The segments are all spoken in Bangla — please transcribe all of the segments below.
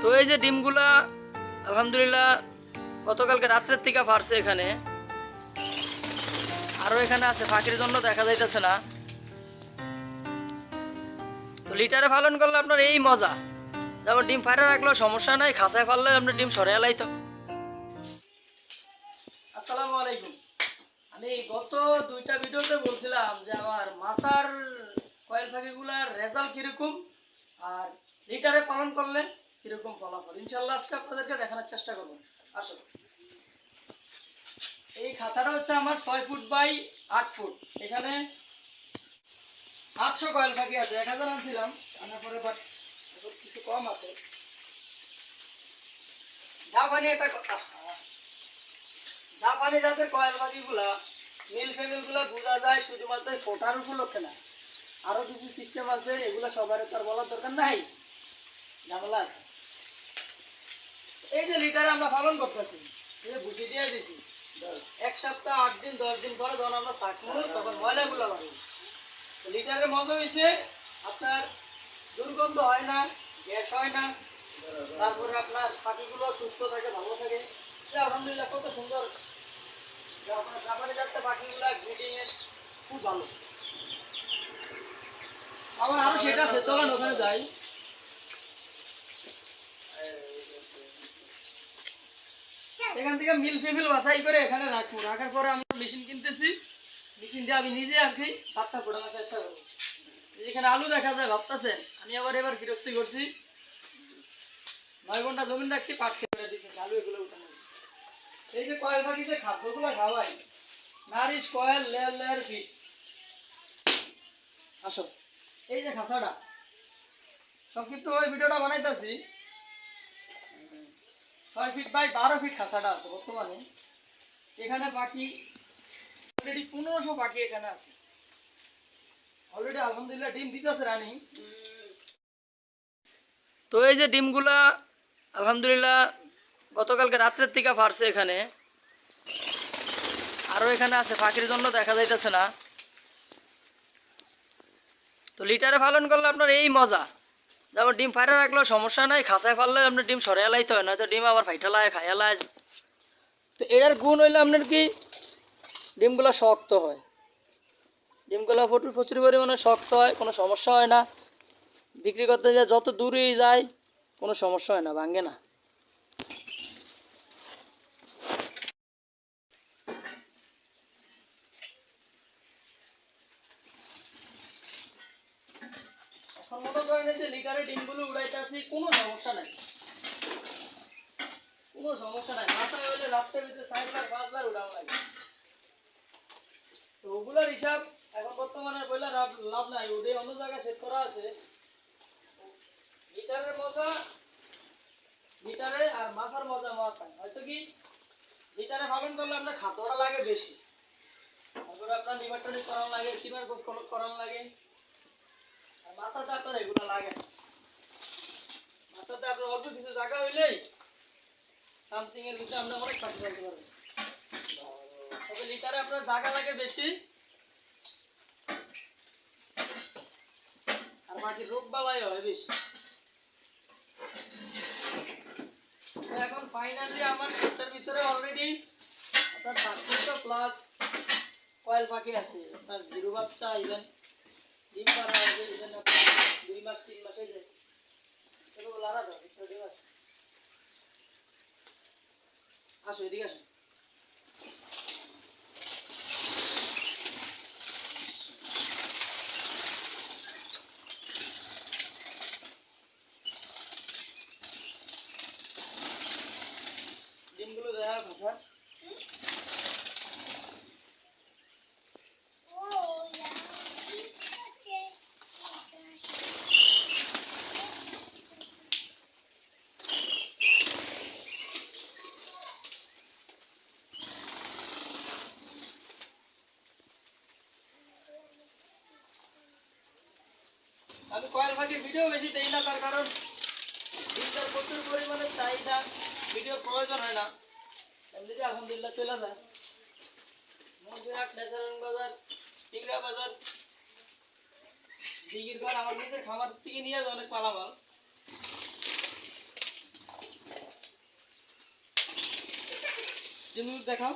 তো এই যে ডিমগুলা, আলহামদুলিল্লাহ, গতকালকে রাত্রের থেকে ফারছে এখানে। আরও এখানে আছে, ফাঁকির জন্য দেখা যাইতেছে না। তো লিটারে পালন করলে আপনার এই মজা। যেমন ডিম ফাইরে রাখলেও সমস্যা নাই খাসায় ফাললে আপনার ডিম সরে এলাই তো। আসসালামু আলাইকুম। আমি গত দুইটা ভিডিওতে বলছিলাম যে আমার মাছার কয়েল ফাঁকিগুলার রেজাল্ট কীরকম, আর লিটারে পালন করলে কীরকম ফলাফল? ইনশাল্লাহ আজকে আপনাদেরকে দেখানোর চেষ্টা করব। আসো এই খাঁচাটা হচ্ছে আমার ছয় ফুট বাই আট ফুট। এখানে আটশো কয়েল পাখি আছে, এক হাজার আনছিলাম, আনার পরে বাট কিছু কম আছে। জাপানি একটা কথা জাপানি জাতের কয়েল পাখিগুলা মিল ফেমিলগুলা বোঝা যায় শুধুমাত্র ফোটার উপলক্ষে না। আরও কিছু সিস্টেম আছে, এগুলো সবার তার বলার দরকার নাই। ঝামেলা আছে। এই যে লিটারে আমরা পালন করতেছি, এই যে ভুসি দিয়ে দিছি, এক সপ্তাহ আট দিন, দশ দিন পরে যখন আমরা শাক মুড়ো, তখন ময়লাগুলো বাড়ি। লিটারের মজা হয়েছে আপনার দুর্গন্ধ হয় না, গ্যাস হয় না, তারপরে আপনার পাখিগুলো সুস্থ থাকে, ভালো থাকে। আলহামদুলিল্লাহ কত সুন্দর। আপনার জাপানি যাচ্ছে, পাখিগুলো এর খুব ভালো। আমার আরও সেটা আছে, চলেন ওখানে যাই। এখান থেকে মিল ফিমিল বাছাই করে এখানে রাখব। রাখার পরে আমরা মেশিন কিনতেছি। মেশিন দিয়ে আমি নিজে আর কি বাচ্চা ফোটানোর চেষ্টা করব। যেখানে আলু দেখা যায়, ভাবতেছেন? আমি আবার এবার গৃহস্থী করছি। নয় ঘণ্টা জমিন রাখছি, পাট খেয়ে দিয়েছি, আলু এগুলো উঠানো এই যে কয়েল পাখিতে খাদ্যগুলো খাওয়াই। Nourish, quail layer layer fit আসো। এই যে খাঁচাটা। সংক্ষিপ্ত ওই ভিডিওটা বানাইতেছি। ছয় ফিট বাই বারো ফিট খাঁচাটা আছে বর্তমানে। এখানে পাখি অলরেডি পনেরোশো পাখি এখানে আছে। অলরেডি আলহামদুলিল্লাহ ডিম দিতেছে রানি। তো এই যে ডিমগুলা আলহামদুলিল্লাহ গতকালকে রাত্রের থেকে ফারছে এখানে। আরও এখানে আছে পাখির জন্য দেখা যাইতেছে না। তো লিটারে পালন করলে আপনার এই মজা। যেমন ডিম ফাইরে রাখলেও সমস্যা নাই খাসায় ফাললে আপনার ডিম সরে এলাইতে হয়, নয়তো ডিম আবার ফাইটা লাগে খাইয়া খাইয়ালায় তো এটার গুণ হইলে আপনার কি? ডিমগুলো শক্ত হয়। ডিমগুলো প্রচুর প্রচুর পরিমাণে শক্ত হয়, কোনো সমস্যা হয় না। বিক্রি করতে যায় যত দূরেই যায়, কোনো সমস্যা হয় না ভাঙ্গে না। এই যে লিকারে ডিমগুলো উড়াইতেছি কোনো সমস্যা নাই। কোনো সমস্যা নাই। মাথায় হইলে রাত্রের ভিতরে চারবার পাঁচবার উড়ানো লাগে। তো ওগুলোর হিসাব এখন বর্তমানে বললে লাভ নাই। ওটাই অন্য জায়গায় সেট করা আছে। লিটারের মজা লিটারে আর মাছার মজা মাছ হয়। হয়তো কি লিটারে পালন করলে আপনার খাদ্যটা লাগে বেশি। তারপরে আপনার লিভার টনিক করানো লাগে টিমার গোস করানো লাগে। আর বাকি রোগ বালাই হয় বেশি। এখন ফাইনালি আমার সেটার ভিতরে অলরেডি আপনার সাতশো প্লাস কয়েল পাখি আছে, আপনার জিরো বাচ্চা ইভেন ডিম পাড়া আছে ইভেন দুই মাস, তিন মাসে যে এগুলো লাড়া দাও ভিতরে আছে? আসো, এদিকে আসো। দেখা ভাষা আমি কয়েক ভাগে ভিডিও বেশি দেই না, তার কারণ ভিডিওর প্রচুর পরিমাণে চাহিদা ভিডিওর প্রয়োজন হয় না। এমনি আলহামদুলিল্লাহ চলে যায়। মন্দিরহাট ন্যাচারাল বাজার, টিংরা বাজার, দিঘির ঘর আমার নিজের খামার থেকে নিয়ে যায় অনেক মালামাল দেখাও।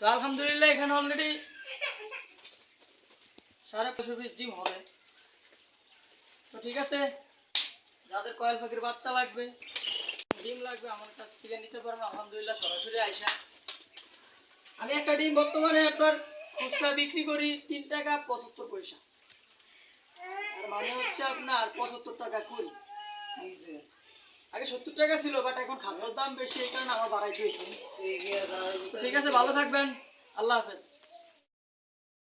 তো আলহামদুলিল্লাহ, এখানে অলরেডি সাড়ে পাঁচশো পিস ডিম হবে। তো ঠিক আছে, যাদের কয়েল পাখির বাচ্চা লাগবে, ডিম লাগবে আমার কাছ থেকে নিতে পারেন আলহামদুলিল্লাহ, সরাসরি আইসা। আমি একটা ডিম বর্তমানে আপনার খুচরা বিক্রি করি তিন টাকা পঁচাত্তর পয়সা। আর মানে হচ্ছে আপনার পঁচাত্তর টাকা করি আগে সত্তর টাকা ছিল বাট এখন খাদ্যর দাম বেশি, এই কারণে আমার হয়েছে। ঠিক আছে, ভালো থাকবেন। আল্লাহ হাফেজ।